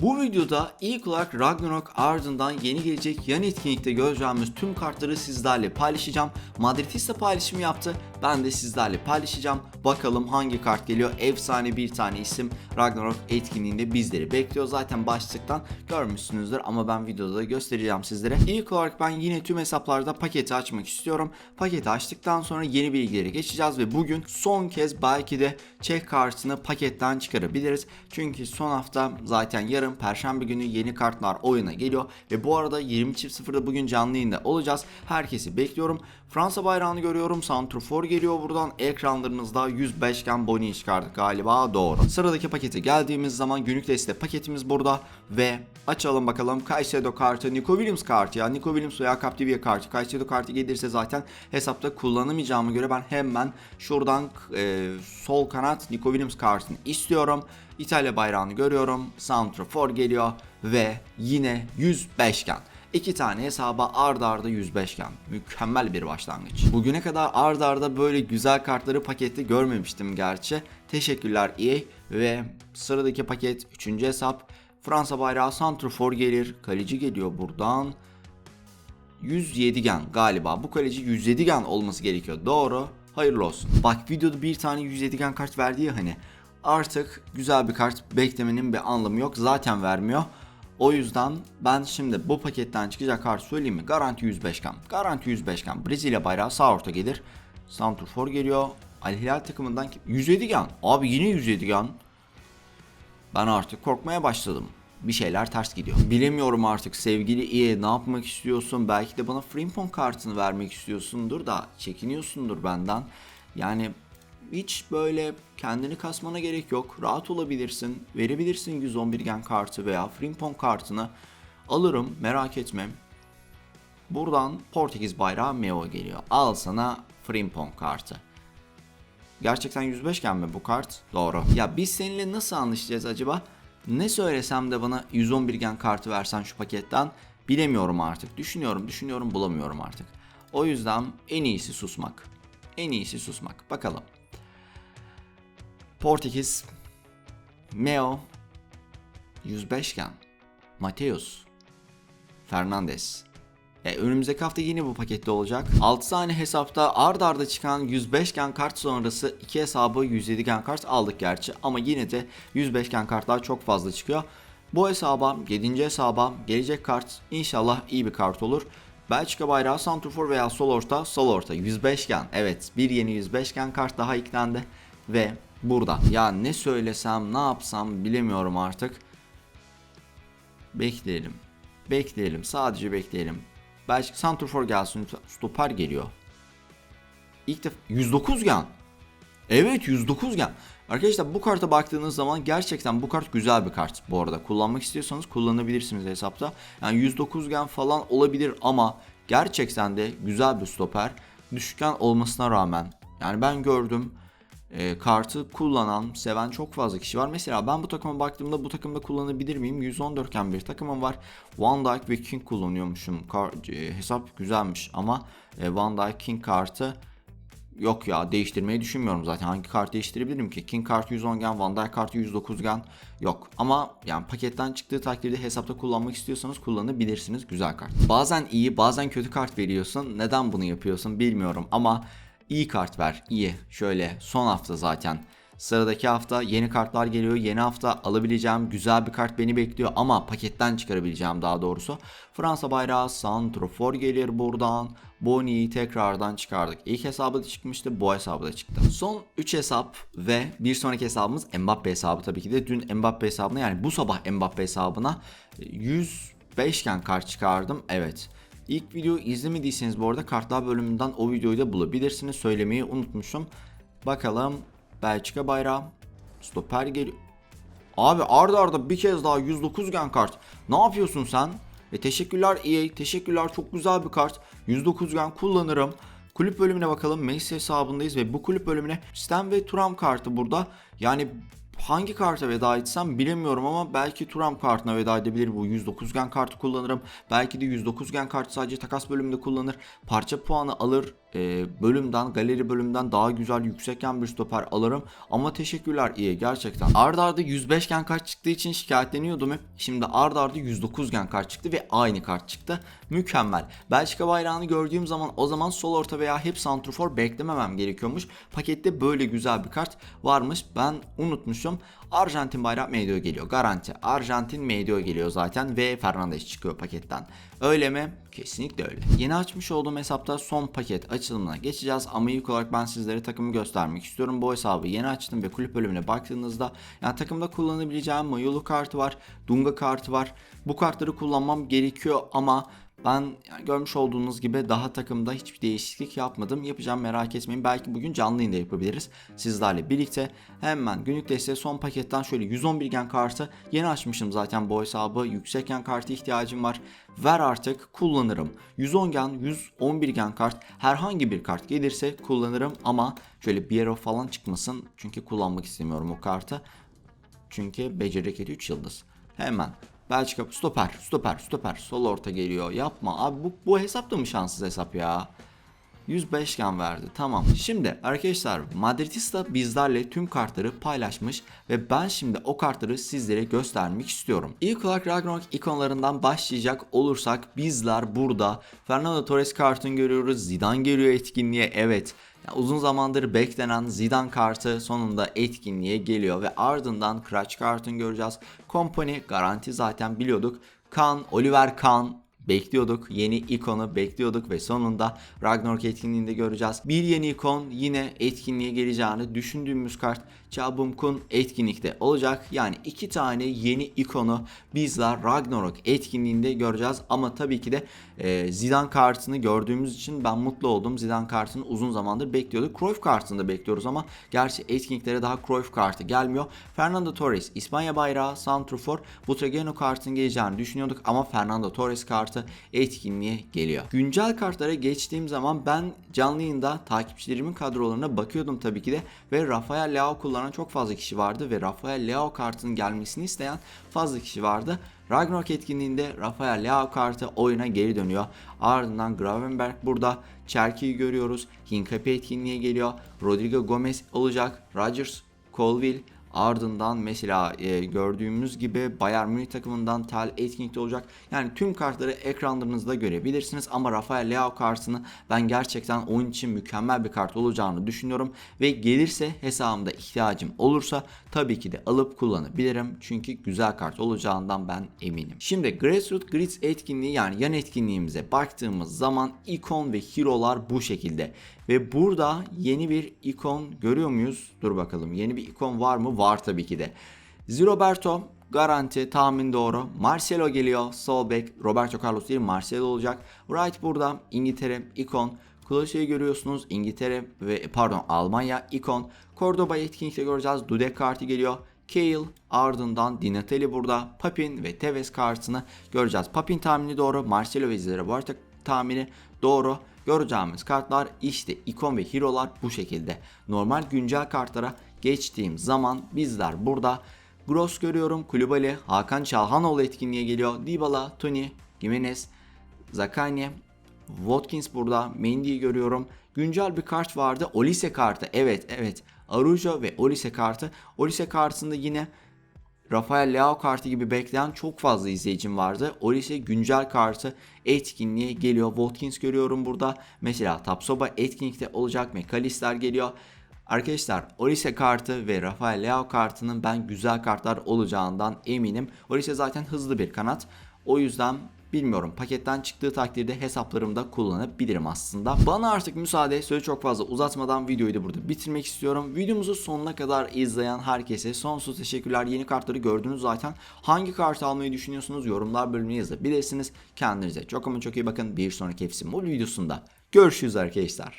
Bu videoda ilk olarak Ragnarok ardından yeni gelecek yan etkinlikte göreceğimiz tüm kartları sizlerle paylaşacağım. Madridista paylaşımı yaptı. Ben de sizlerle paylaşacağım. Bakalım hangi kart geliyor. Efsane bir tane isim Ragnarok etkinliğinde bizleri bekliyor. Zaten başlıktan görmüşsünüzdür ama ben videoda da göstereceğim sizlere. İlk olarak ben yine tüm hesaplarda paketi açmak istiyorum. Paketi açtıktan sonra yeni bilgilere geçeceğiz ve bugün son kez belki de çek kartını paketten çıkarabiliriz. Çünkü son hafta zaten yarın perşembe günü yeni kartlar oyuna geliyor ve bu arada 20.00'da bugün canlı yayında olacağız. Herkesi bekliyorum. Fransa bayrağını görüyorum. Santrofor geliyor buradan. Ekranlarınızda 105 gen Boni çıkardık galiba. Doğru. Sıradaki pakete geldiğimiz zaman günlük deste paketimiz burada ve açalım bakalım. Caicedo kartı, Nico Williams kartı ya. Nico Williams veya Captivia kartı. Caicedo kartı gelirse zaten hesapta kullanamayacağıma göre ben hemen şuradan e, sol kanat Nico Williams kartını istiyorum. İtalya bayrağını görüyorum. Santrofor geliyor ve yine 105 gen. İki tane hesaba ard arda 105 gen. Mükemmel bir başlangıç. Bugüne kadar ard arda böyle güzel kartları pakette görmemiştim gerçi. Teşekkürler EA ve sıradaki paket 3. hesap. Fransa bayrağı Santrofor gelir. Kaleci geliyor buradan. 107 gen galiba. Bu kaleci 107 gen olması gerekiyor. Doğru. Hayırlı olsun. Bak videoda bir tane 107 gen kart verdi ya hani. Artık güzel bir kart beklemenin bir anlamı yok. Zaten vermiyor. O yüzden ben şimdi bu paketten çıkacak kart söyleyeyim mi? Garanti 105 gen. Garanti 105 gen. Brezilya bayrağı sağ orta gelir. Santrfor geliyor. Al Hilal takımından kim? 107 gen. Abi yine 107 gen. Ben artık korkmaya başladım. Bir şeyler ters gidiyor. Bilemiyorum artık sevgili EA ne yapmak istiyorsun? Belki de bana Frimpong kartını vermek istiyorsundur da çekiniyorsundur benden. Yani hiç böyle kendini kasmana gerek yok. Rahat olabilirsin. Verebilirsin 111 gen kartı veya Frimpong kartını. Alırım merak etme. Buradan Portekiz bayrağı Meo geliyor. Al sana Frimpong kartı. Gerçekten 105 gen mi bu kart? Doğru. Ya biz seninle nasıl anlaşacağız acaba? Ne söylesem de bana 111 gen kartı versen şu paketten bilemiyorum artık. Düşünüyorum, düşünüyorum, bulamıyorum artık. O yüzden en iyisi susmak. En iyisi susmak. Bakalım. Portekiz, Meo, 105 gen, Mateus, Fernandes. E, önümüzdeki hafta yine bu pakette olacak. 6 tane hesapta ard arda çıkan 105 gen kart sonrası 2 hesabı 107 gen kart aldık gerçi ama yine de 105 gen kartlar çok fazla çıkıyor. Bu hesaba 7. hesaba gelecek kart inşallah iyi bir kart olur. Belçika bayrağı Santrfor veya sol orta sol orta 105 gen evet bir yeni 105 gen kart daha eklendi ve burada. Ya ne söylesem ne yapsam bilemiyorum artık. Bekleyelim. Bekleyelim. Sadece bekleyelim. Belçika Santrfor gelsin stoper geliyor. İlk defa 109 gen. Evet 109 gen. Arkadaşlar bu karta baktığınız zaman gerçekten bu kart güzel bir kart. Bu arada. Kullanmak istiyorsanız kullanabilirsiniz hesapta. Yani 109 gen falan olabilir ama gerçekten de güzel bir stoper. Düşükgen olmasına rağmen. Yani ben gördüm e, kartı kullanan, seven çok fazla kişi var. Mesela ben bu takıma baktığımda bu takımda kullanabilir miyim? 114 gen bir takımım var. Van Dijk ve King kullanıyormuşum. Kar, e, hesap güzelmiş ama e, Van Dijk King kartı Yok ya değiştirmeyi düşünmüyorum zaten. Hangi kart değiştirebilirim ki? King kartı 110 gen, Van Dijk kartı 109 gen. Yok. Ama yani paketten çıktığı takdirde hesapta kullanmak istiyorsanız kullanabilirsiniz. Güzel kart. Bazen iyi, bazen kötü kart veriyorsun. Neden bunu yapıyorsun bilmiyorum ama iyi kart ver. İyi. Şöyle son hafta zaten. Sıradaki hafta yeni kartlar geliyor. Yeni hafta alabileceğim güzel bir kart beni bekliyor ama paketten çıkarabileceğim daha doğrusu. Fransa bayrağı Santrofor gelir buradan. Boni'yi tekrardan çıkardık. İlk hesabı da çıkmıştı, bu hesabı da çıktı. Son 3 hesap ve bir sonraki hesabımız Mbappe hesabı tabii ki de. Dün Mbappe hesabına yani bu sabah Mbappe hesabına 105 gen kart çıkardım. Evet. İlk videoyu izlemediyseniz bu arada kartlar bölümünden o videoyu da bulabilirsiniz. Söylemeyi unutmuşum. Bakalım Belçika bayrağı. Stoper geliyor. Abi arda arda bir kez daha 109 gen kart. Ne yapıyorsun sen? E teşekkürler EA. Teşekkürler çok güzel bir kart. 109 gen kullanırım. Kulüp bölümüne bakalım. Messi hesabındayız ve bu kulüp bölümüne Stem ve Turam kartı burada. Yani hangi karta veda etsem bilemiyorum ama belki Turam kartına veda edebilir bu 109 gen kartı kullanırım. Belki de 109 gen kartı sadece takas bölümünde kullanır. Parça puanı alır. E, bölümden, galeri bölümden daha güzel yüksekken bir stoper alırım. Ama teşekkürler iyi gerçekten. Arda arda 105 gen kart çıktığı için şikayetleniyordum hep. Şimdi arda arda 109 gen kart çıktı ve aynı kart çıktı. Mükemmel. Belçika bayrağını gördüğüm zaman o zaman sol orta veya hep santrfor beklememem gerekiyormuş. Pakette böyle güzel bir kart varmış. Ben unutmuşum. Arjantin bayrağı medio geliyor. Garanti. Arjantin medio geliyor zaten ve Fernandes çıkıyor paketten. Öyle mi? Kesinlikle öyle. Yeni açmış olduğum hesapta son paket açılımına geçeceğiz ama ilk olarak ben sizlere takımı göstermek istiyorum. Bu hesabı yeni açtım ve kulüp bölümüne baktığınızda yani takımda kullanabileceğim Mayolu kartı var, Dunga kartı var. Bu kartları kullanmam gerekiyor ama ben görmüş olduğunuz gibi daha takımda hiçbir değişiklik yapmadım. Yapacağım merak etmeyin. Belki bugün canlı yayında yapabiliriz. Sizlerle birlikte hemen günlük desteğe son paketten şöyle 111 gen kartı yeni açmışım zaten bu hesabı. Yüksek gen kartı ihtiyacım var. Ver artık kullanırım. 110 gen, 111 gen kart herhangi bir kart gelirse kullanırım ama şöyle bir arrow falan çıkmasın. Çünkü kullanmak istemiyorum o kartı. Çünkü beceri 3 yıldız. Hemen Belçika stoper, stoper, stoper. Sol orta geliyor. Yapma. Abi bu, bu hesap da mı şanssız hesap ya? 105 gen verdi. Tamam. Şimdi arkadaşlar Madridista bizlerle tüm kartları paylaşmış ve ben şimdi o kartları sizlere göstermek istiyorum. İlk olarak Ragnarok ikonlarından başlayacak olursak bizler burada Fernando Torres kartını görüyoruz. Zidane geliyor etkinliğe. Evet. Ya uzun zamandır beklenen Zidane kartı sonunda etkinliğe geliyor ve ardından Crash kartını göreceğiz. Company garanti zaten biliyorduk. Kan, Oliver Kahn bekliyorduk. Yeni ikonu bekliyorduk ve sonunda Ragnarok etkinliğinde göreceğiz. Bir yeni ikon yine etkinliğe geleceğini düşündüğümüz kart Chabumkun etkinlikte olacak. Yani iki tane yeni ikonu bizler Ragnarok etkinliğinde göreceğiz. Ama tabii ki de e, Zidane kartını gördüğümüz için ben mutlu oldum. Zidane kartını uzun zamandır bekliyorduk. Cruyff kartını da bekliyoruz ama gerçi etkinliklere daha Cruyff kartı gelmiyor. Fernando Torres, İspanya bayrağı, Santrfor, Butragueño kartının geleceğini düşünüyorduk ama Fernando Torres kartı etkinliğe geliyor. Güncel kartlara geçtiğim zaman ben canlı yayında takipçilerimin kadrolarına bakıyordum tabii ki de ve Rafael Leao kullanan çok fazla kişi vardı ve Rafael Leao kartının gelmesini isteyen fazla kişi vardı. Ragnarok etkinliğinde Rafael Leao kartı oyuna geri dönüyor. Ardından Gravenberg burada. Cherki'yi görüyoruz. Hinkapi etkinliğe geliyor. Rodrigo Gomez olacak. Rodgers, Colville, Ardından mesela e, gördüğümüz gibi Bayern Münih takımından Tel etkinlikte olacak. Yani tüm kartları ekranlarınızda görebilirsiniz ama Rafael Leao kartını ben gerçekten oyun için mükemmel bir kart olacağını düşünüyorum ve gelirse hesabımda ihtiyacım olursa tabii ki de alıp kullanabilirim. Çünkü güzel kart olacağından ben eminim. Şimdi Grassroots Grids etkinliği yani yan etkinliğimize baktığımız zaman ikon ve hero'lar bu şekilde. Ve burada yeni bir ikon görüyor muyuz? Dur bakalım yeni bir ikon var mı? Var tabii ki de. Ziroberto garanti tahmin doğru. Marcelo geliyor. Sol bek Roberto Carlos değil Marcelo olacak. Wright burada. İngiltere ikon. Klose'yi görüyorsunuz. İngiltere ve pardon Almanya ikon. Cordoba etkinlikte göreceğiz. Dudek kartı geliyor. Kale ardından Dinatelli burada. Papin ve Tevez kartını göreceğiz. Papin tahmini doğru. Marcelo ve Ziroberto tahmini doğru. Göreceğimiz kartlar işte ikon ve hero'lar bu şekilde. Normal güncel kartlara geçtiğim zaman bizler burada Gross görüyorum, Kulübali, Hakan Çalhanoğlu etkinliğe geliyor. Dybala, Tony, Jimenez, Zakanye, Watkins burada, Mendy'yi görüyorum. Güncel bir kart vardı. Olise kartı. Evet, evet. Arujo ve Olise kartı. Olise kartında yine Rafael Leao kartı gibi bekleyen çok fazla izleyicim vardı. Olise güncel kartı etkinliğe geliyor. Watkins görüyorum burada. Mesela Tapsoba etkinlikte olacak. McAllister geliyor. Arkadaşlar Olise kartı ve Rafael Leao kartının ben güzel kartlar olacağından eminim. Olise zaten hızlı bir kanat. O yüzden Bilmiyorum paketten çıktığı takdirde hesaplarımda kullanabilirim aslında. Bana artık müsaade sözü çok fazla uzatmadan videoyu da burada bitirmek istiyorum. Videomuzu sonuna kadar izleyen herkese sonsuz teşekkürler. Yeni kartları gördünüz zaten. Hangi kartı almayı düşünüyorsunuz yorumlar bölümüne yazabilirsiniz. Kendinize çok ama çok iyi bakın. Bir sonraki Mobile videosunda görüşürüz arkadaşlar.